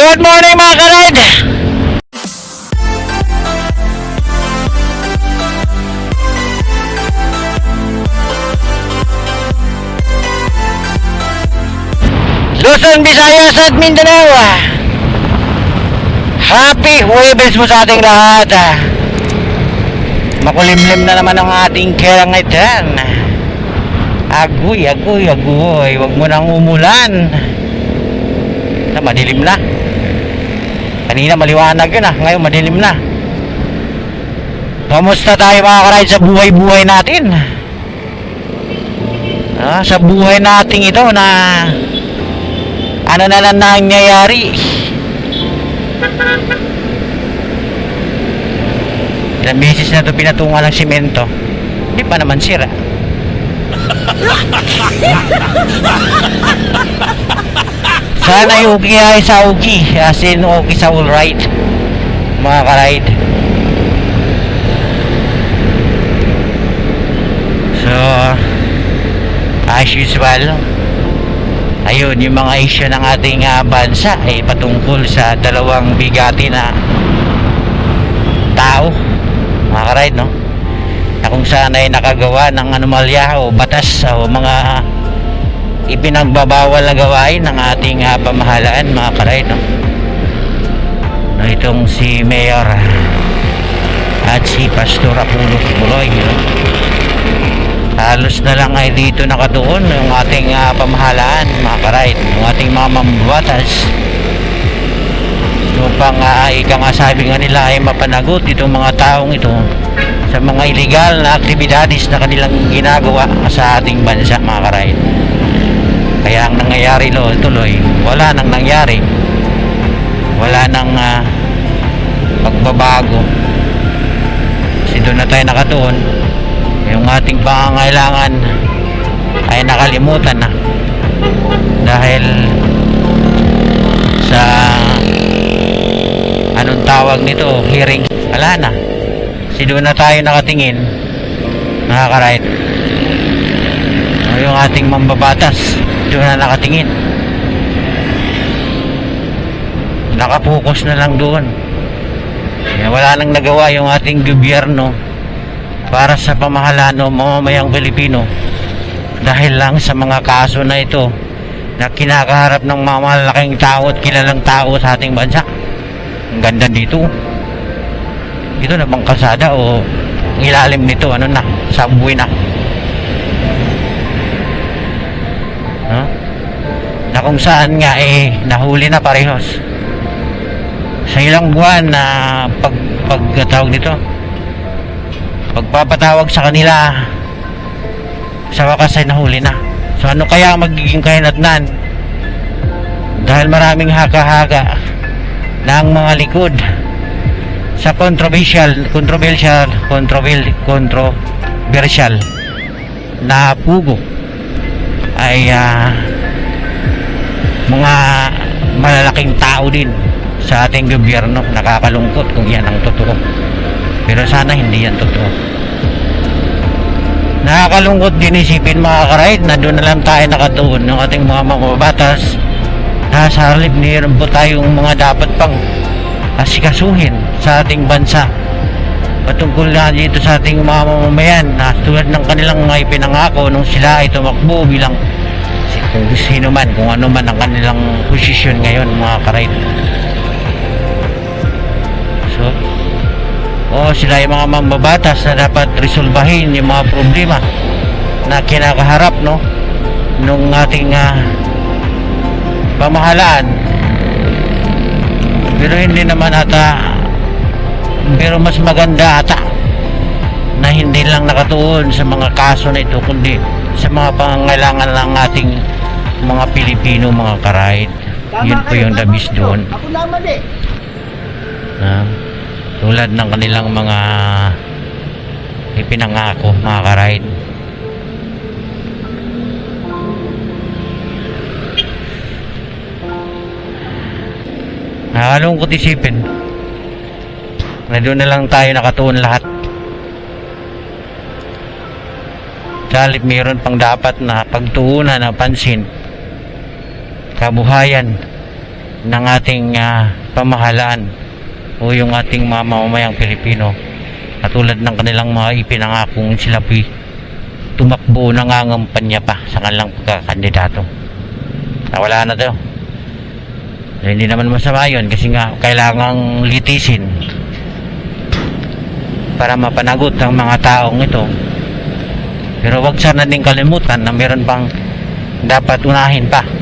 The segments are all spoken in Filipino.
Good morning mga karide! Luzon, Visayas at Mindanao. Happy Huwebes mo sa ating lahat. Ah. Makulimlim na naman ang ating karangitan Agoy, agoy, agoy. Huwag mo nang umulan. Na madilim na kanina maliwanag yun ah. Ngayon madilim na. Kamusta tayo mga karide sa buhay-buhay natin? Ah, sa buhay nating ito na ano na lang nangyayari? Ilang beses na ito pinatungan ng simento. Hindi pa naman sira Sana yung okay ay sa okay. As in, okay sa all right. Mga ka-ride. So, as usual, ayun, yung mga issue ng ating ah, bansa ay patungkol sa dalawang bigati na tao. Mga ka-ride, no? Na kung saan ay nakagawa ng anomalya o batas o mga ipinagbabawal na gawain ng ating uh, pamahalaan mga karay no? no itong si Mayor at si Pastor Apollo Kibuloy no? halos na lang ay dito nakatuon yung ating uh, pamahalaan mga karay yung ating mga mambabatas upang uh, ika nga sabi nga nila ay mapanagot itong mga taong ito sa mga illegal na aktibidades na kanilang ginagawa sa ating bansa mga karay kaya ang nangyayari lo tuloy wala nang nangyari. Wala nang ah, pagbabago. Kasi doon na tayo nakatuon. Yung ating pangangailangan ay nakalimutan na. Dahil sa anong tawag nito hearing wala na. Kasi doon na tayo nakatingin nakaka-right yung ating mambabatas doon na nakatingin. Nakapokus na lang doon. Wala nang nagawa yung ating gobyerno para sa pamahalaan o mamamayang Pilipino dahil lang sa mga kaso na ito na kinakaharap ng mga malaking tao at kilalang tao sa ating bansa. Ang ganda dito. Ito na bang kalsada o ilalim nito ano na subway na na kung saan nga eh nahuli na parehos. Sa ilang buwan na pag pagtawag nito pagpapatawag sa kanila sa wakas ay nahuli na. So ano kaya ang magiging kahinatnan? Dahil maraming haka-haka ng mga likod sa controversial controversial controversial controversial na pugo ay ah, mga malalaking tao din sa ating gobyerno nakakalungkot kung yan ang totoo. Pero sana hindi yan totoo. Nakakalungkot din isipin mga karayid na doon na lang tayo nakatuon ng ating mga mababatas nasa halip mayroon po tayong mga dapat pang asikasuhin sa ating bansa. Patungkol na dito sa ating mga mamamayan na tulad ng kanilang mga ipinangako nung sila ay tumakbo bilang sino man, kung ano man ang kanilang posisyon ngayon mga karayid so o sila ay mga mambabatas na dapat resolbahin yung mga problema na kinakaharap no? Nung ating ah, pamahalaan. Pero hindi naman ata pero mas maganda ata na hindi lang nakatuon sa mga kaso na ito kundi sa mga pangangailangan ng ating mga Pilipino mga karayid yun po yung dabis doon. Na tulad ng kanilang mga ipinangako mga karayid Nakakalungkot isipin na doon na lang tayo nakatuon lahat. Dalit mayroon pang dapat na pagtuunan ng pansin, kabuhayan ng ating ah, pamahalaan o yung ating mga mamamayang Pilipino. Katulad ng kanilang mga ipinangakong sila po'y tumakbo nangangampanya pa sa kanilang pagkakandidato. Nawala na to hindi naman masama yun kasi nga kailangang litisin para mapanagot ang mga taong ito. Pero wag sana din kalimutan na meron pang dapat unahin pa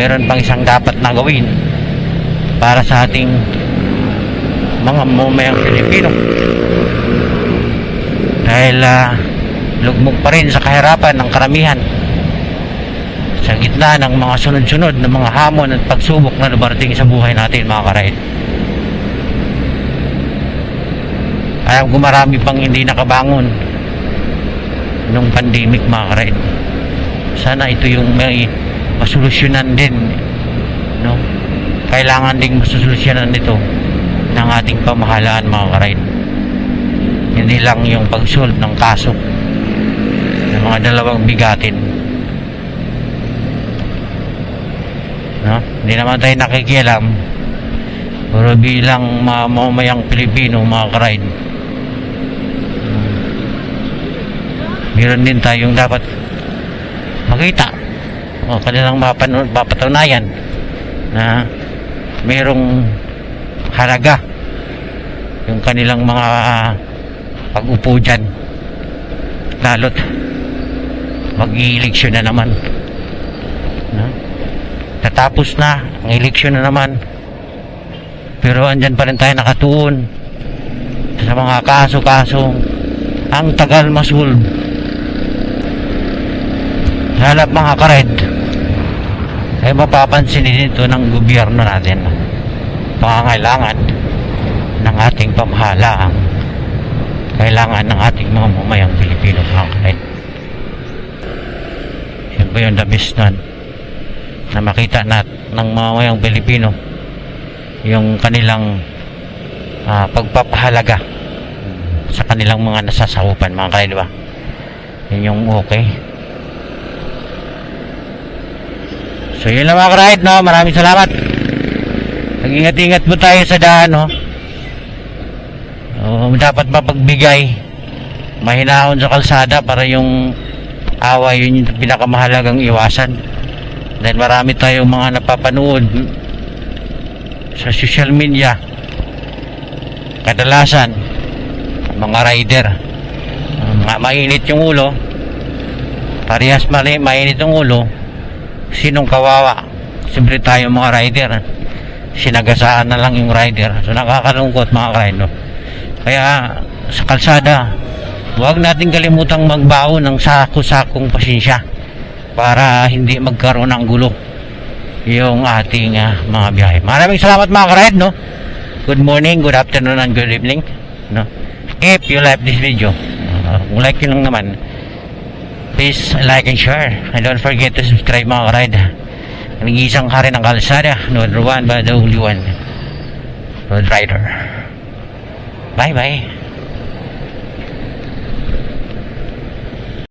meron pang isang dapat na gawin para sa ating mga mamayang Pilipino. Dahil ah, lugmok pa rin sa kahirapan ng karamihan sa gitna ng mga sunod-sunod na mga hamon at pagsubok na dumarating sa buhay natin mga karaid alam ko pang hindi nakabangon nung pandemic mga karaid sana ito yung may masolusyonan din no? Kailangan ding masolusyonan nito ng ating pamahalaan mga karaid hindi lang yung pag-solve ng kaso ng mga dalawang bigatin. No? Hindi naman tayo nakikialam. Pero bilang mga mamamayang Pilipino mga karaid meron din tayong dapat makita o kanilang mapanu- mapatunayan na mayroong halaga yung kanilang mga ah, pag-upo dyan. Lalo't mag-i-eleksyon na naman. No? tatapos na ang eleksyon na naman. Pero andyan pa rin tayo nakatuon sa mga kaso-kaso ang tagal masolve Halap mga kared ay mapapansin din ito ng gobyerno natin pangangailangan ng ating pamahalaan kailangan ng ating mga mamayang Pilipino kared yun ba yung best nun na makita nat ng mga mamayang Pilipino yung kanilang ah, pagpapahalaga sa kanilang mga nasasakupan mga kared ba? Yun yung okay So yun lang mga karahit, no? Maraming salamat. Nag-ingat-ingat po tayo sa daan, no? Oh, dapat mapagbigay mahinahon sa kalsada para yung away yun yung pinakamahalagang iwasan. Dahil marami tayong mga napapanood sa social media. Kadalasan, mga rider. Ma mainit yung ulo. Parehas mali, mainit yung ulo sinong kawawa? Siyempre tayo mga rider. Sinagasaan na lang yung rider. So nakakalungkot mga rider kaya sa kalsada huwag natin kalimutang magbaon ng sako-sakong pasensya para hindi magkaroon ng gulo yung ating ah, mga biyahe. Maraming salamat mga karayad no? Good morning, good afternoon and good evening no? If you like this video. Uh, like yun lang naman please like and share. And don't forget to subscribe mga karide. Nag-iisang hari ng kalsada Road 1 by the only one. Road Rider. Bye bye